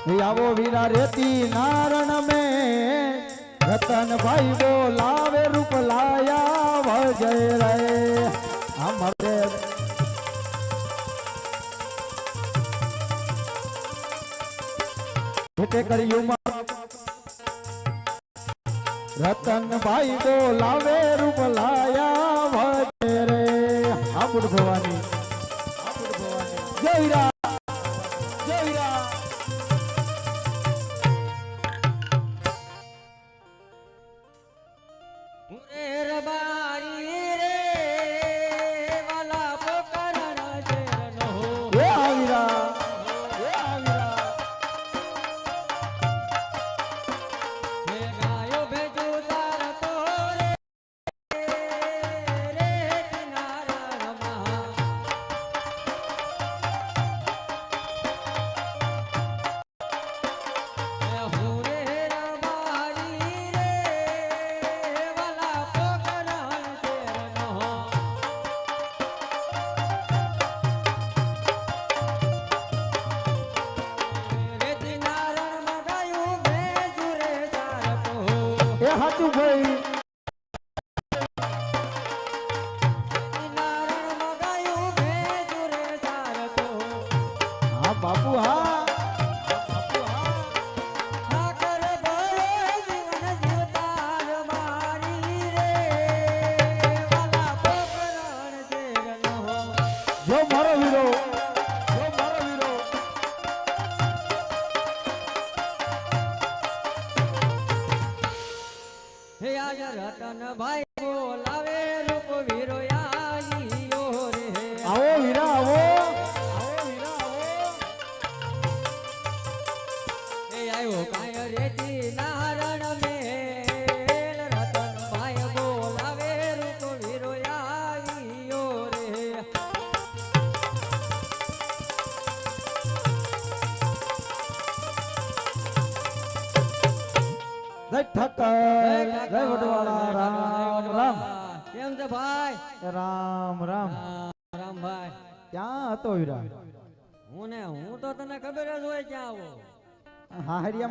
આવો વીરા રેતી નારણ में રતન ભાઈ બોલાવે રૂપ લાયા વજય રે અમારે ભેટે કર્યું માં રતનભાઈ બોલાવે રૂપ લાયા વજે રે આબુડ ભવાની. જય એ હાચું ભાઈ. હા બાપુ હા. જો મારો વીરો હે આજ રતનભાઈ બોલાવે રૂપ વીરો આવીયો રે. આવો વીરા આવો. આવો વીરા આવો. એ આયો કાય રેતી જય ઠક્કર જય વડવાળા રામ રામ. કેમ છે ભાઈ? રામ રામ. રામ ભાઈ. ક્યાં હતો હું ને હું તો તને ખબર જ હોય ક્યાં આવો. હા હરિયા